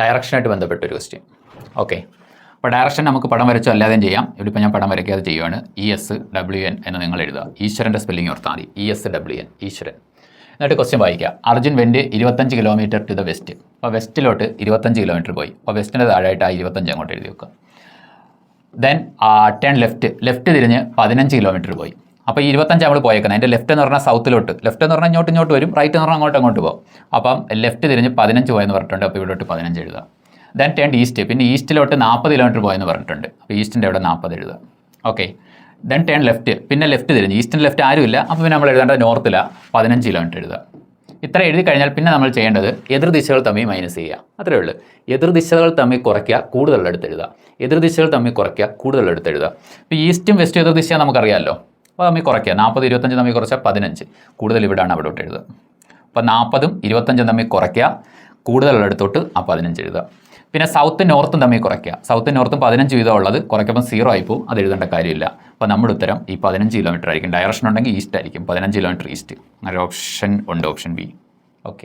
ഡയറക്ഷനായിട്ട് ബന്ധപ്പെട്ട ഒരു question okay അപ്പോൾ ഡയറക്ഷൻ നമുക്ക് പടം വരച്ചോ അല്ലാതെയും ചെയ്യാം. ഇവിടെ ഇപ്പോൾ ഞാൻ പടം വരയ്ക്കാതെ ചെയ്യുവാണ്. ഇ എസ് ഡബ്ല്യു എൻ എന്ന് നിങ്ങൾ എഴുതുക. ഈശ്വരന്റെ സ്പെല്ലിംഗ് ഓർത്താൽ മതി. ഇ എസ് ഡബ്ല്യു എൻ ഈശ്വരൻ. എന്നിട്ട് ക്വസ്റ്റ്യൻ വായിക്കുക. അർജുൻ വെൻഡ് ഇരുപത്തഞ്ച് കിലോമീറ്റർ ടു ദ വെസ്റ്റ് അപ്പോൾ വെസ്റ്റിലോട്ട് ഇരുപത്തഞ്ച് കിലോമീറ്റർ പോയി. അപ്പോൾ വെസ്റ്റിന്റെ താഴായിട്ട് ആ ഇരുപത്തഞ്ച് അങ്ങോട്ട് എഴുതി വെക്കുക. ദെൻ ടേൺ ലെഫ്റ്റ് ലെഫ്റ്റ് തിരിഞ്ഞ് പതിനഞ്ച് കിലോമീറ്റർ പോയി. അപ്പോൾ ഈ ഇരുപത്തഞ്ച് നമ്മൾ പോയേക്കുന്നത് അതിന്റെ ലെഫ്റ്റ് എന്ന് പറഞ്ഞാൽ സൗത്തിലോട്ട് ലെഫ്റ്റ് എന്ന് പറഞ്ഞാൽ ഇങ്ങോട്ട് ഇങ്ങോട്ട് വരും. റൈറ്റ് എന്ന് പറഞ്ഞാൽ അങ്ങോട്ട് അങ്ങോട്ട് പോകും. അപ്പം ലെഫ്റ്റ് തിരിഞ്ഞ് പതിനഞ്ച് പോയെന്ന് പറഞ്ഞിട്ടുണ്ട്. അപ്പോൾ ഇവിടോട്ട് പതിനഞ്ച് എഴുതുക. ദെൻ ടേൺ ഈസ്റ്റ് പിന്നെ ഈസ്റ്റിലോട്ട് നാൽപ്പത് കിലോമീറ്റർ പോയെന്ന് പറഞ്ഞിട്ടുണ്ട്. അപ്പോൾ ഈസ്റ്റിന്റെ അവിടെ നാൽപ്പത് എഴുതുക. ഓക്കെ ദെൻ ടേൺ ലെഫ്റ്റ് പിന്നെ ലെഫ്റ്റ് തിരിഞ്ഞ്. ഈസ്റ്റിന്റെ ലെഫ്റ്റ് ആരുമില്ല. അപ്പോൾ പിന്നെ നമ്മൾ എഴുതേണ്ടത് നോർത്തിലാണ് പതിനഞ്ച് കിലോമീറ്റർ എഴുതുക. ഇത്ര എഴുതി കഴിഞ്ഞാൽ പിന്നെ നമ്മൾ ചെയ്യേണ്ടത് എതിർദിശകൾ തമ്മിൽ മൈനസ് ചെയ്യുക. അത്രേ ഉള്ളൂ. എതിർ ദിശകൾ തമ്മിൽ കുറയ്ക്കുക കൂടുതലുള്ള എടുത്ത് എഴുതുക. എതിർ ദിശകൾ തമ്മിൽ കുറയ്ക്കുക കൂടുതലുള്ള എടുത്ത് എഴുതുക. ഇപ്പോൾ ഈസ്റ്റും വെസ്റ്റും എതിർ ദിശ നമുക്കറിയാമല്ലോ അപ്പോൾ തമ്മിൽ കുറയ്ക്കുക. നാൽപ്പത് ഇരുപത്തഞ്ച് തമ്മിൽ കുറച്ചാൽ പതിനഞ്ച്. കൂടുതൽ ഇവിടെയാണ് അവിടോട്ട് എഴുതുക. അപ്പോൾ നാൽപ്പതും ഇരുപത്തഞ്ചും തമ്മിൽ കുറയ്ക്കുക. കൂടുതലുള്ളിടത്തോട്ട് ആ പതിനഞ്ച് എഴുതുക. പിന്നെ സൗത്ത് നോർത്തും തമ്മിൽ കുറയ്ക്കുക. സൗത്ത് നോർത്തും പതിനഞ്ച് വീതം ഉള്ളത് കുറയ്ക്കുമ്പോൾ സീറോ പോകും. അത് എഴുതേണ്ട കാര്യമില്ല. അപ്പോൾ നമ്മുടെ ഉത്തരം ഈ പതിനഞ്ച് കിലോമീറ്റർ ആയിരിക്കും. ഡയറക്ഷൻ ഉണ്ടെങ്കിൽ ഈസ്റ്റ് ആയിരിക്കും. പതിനഞ്ച് കിലോമീറ്റർ ഈസ്റ്റ് അങ്ങനെ ഓപ്ഷൻ ഉണ്ട് ഓപ്ഷൻ ബി ഓക്കെ